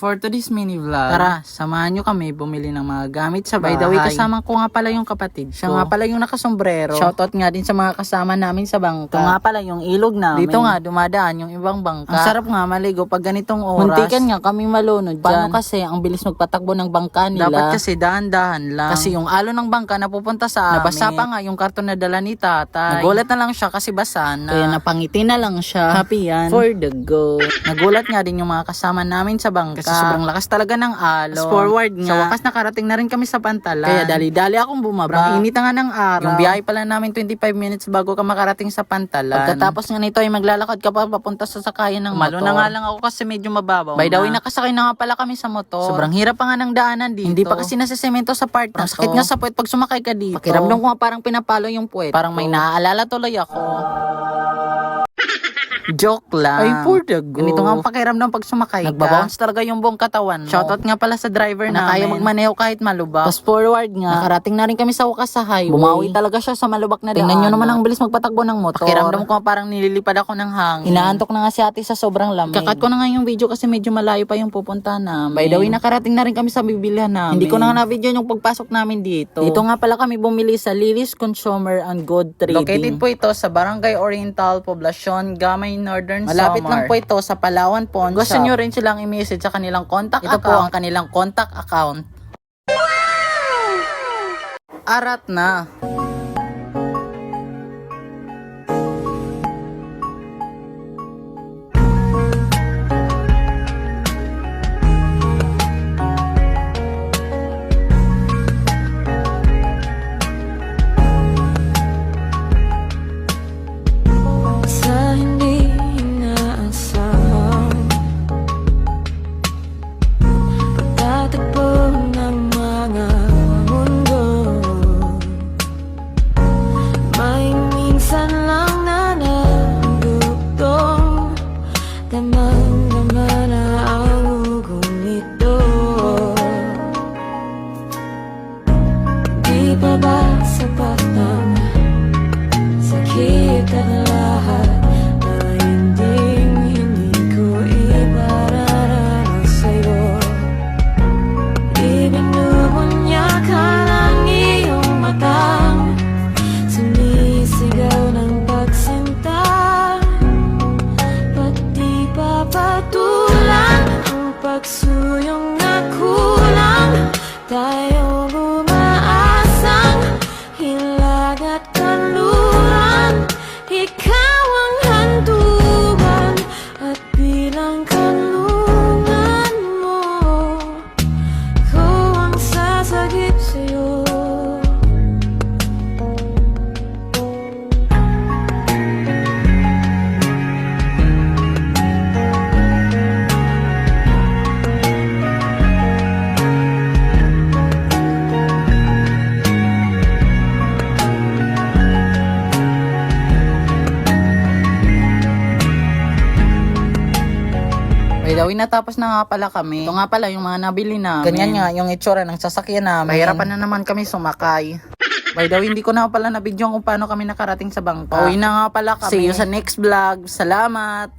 for today's mini vlog. Tara, samahan nyo kami bumili ng mga gamit sa bahay. By the way, kasama ko nga pala yung kapatid Siya nga pala yung nakasombrero. Shoutout nga din sa mga kasama namin sa bangka. Ito nga pala yung ilog namin. Dito nga, dumadaan yung ibang bangka. Ang sarap nga maligo pag ganitong oras. Muntikan nga kami malunod dyan. Paano kasi ang bilis magpatakbo ng bangka nila? Dapat kasi dahan-dahan lang. Kasi yung alo ng bangka napupunta sa amin. Nabasa pa nga yung karton na dala ni tatay. Nagulat na lang siya kasi basa na. Kaya napangiti na lang siya. Happy yan. For the go. Nagulat nga din yung mga kasama namin sa bangka. Kasi sobrang lakas talaga ng alon. forward nga. Sa wakas nakarating na rin kami sa pantalan. Kaya dali-dali akong bumaba. Sobrang init nga ng araw. Yung biyahe pala namin 25 minutes bago ka makarating sa pantalan. Pagkatapos nga nito ay maglalakad ka pa papunta sa sakayan ng Malo na nga lang ako kasi medyo mababaw By the way, nakasakay na nga pala kami sa motor. Sobrang hirap pa nga ng daanan dito. Hindi pa kasi nasisemento sa part na. Sakit nga sa puwet pag sumakay ka dito. Pakiramdam ko nga parang pinapalo yung puwet. Parang may naaalala tuloy ako. Joke lang. Ay, poor the go. Ganito nga ang pakiramdam pag sumakay ka. Nagbabounce talaga yung buong katawan mo. Shoutout nga pala sa driver na kaya magmaneho kahit malubak. Tapos forward nga. Nakarating na rin kami sa wakas sa highway. Bumawi talaga siya sa malubak na daan. Tingnan nyo naman ang bilis magpatakbo ng motor. Pakiramdam ko parang nililipad ako ng hangin. Inaantok na nga si ate sa sobrang lamig. Kakat ko na nga yung video kasi medyo malayo pa yung pupunta namin. By the way, nakarating na rin kami sa bibilihan namin. Hindi ko na nga na-video yung pagpasok namin dito. Dito nga pala kami bumili sa Lilis Consumer and Good Trading. Located po ito sa Barangay Oriental, Poblacion, Gamay Northern Malapit lang po ito sa Palawan Pawn Gusto nyo rin silang i-message sa kanilang contact ito account. Ito po ang kanilang contact account. Arat na. lullaby The way, natapos na nga pala kami. Ito nga pala yung mga nabili namin. Ganyan nga yung itsura ng sasakyan namin. Mahirapan na naman kami sumakay. By the way, hindi ko na pala na-video kung paano kami nakarating sa bangka. Uwi na nga pala kami. See you sa next vlog. Salamat!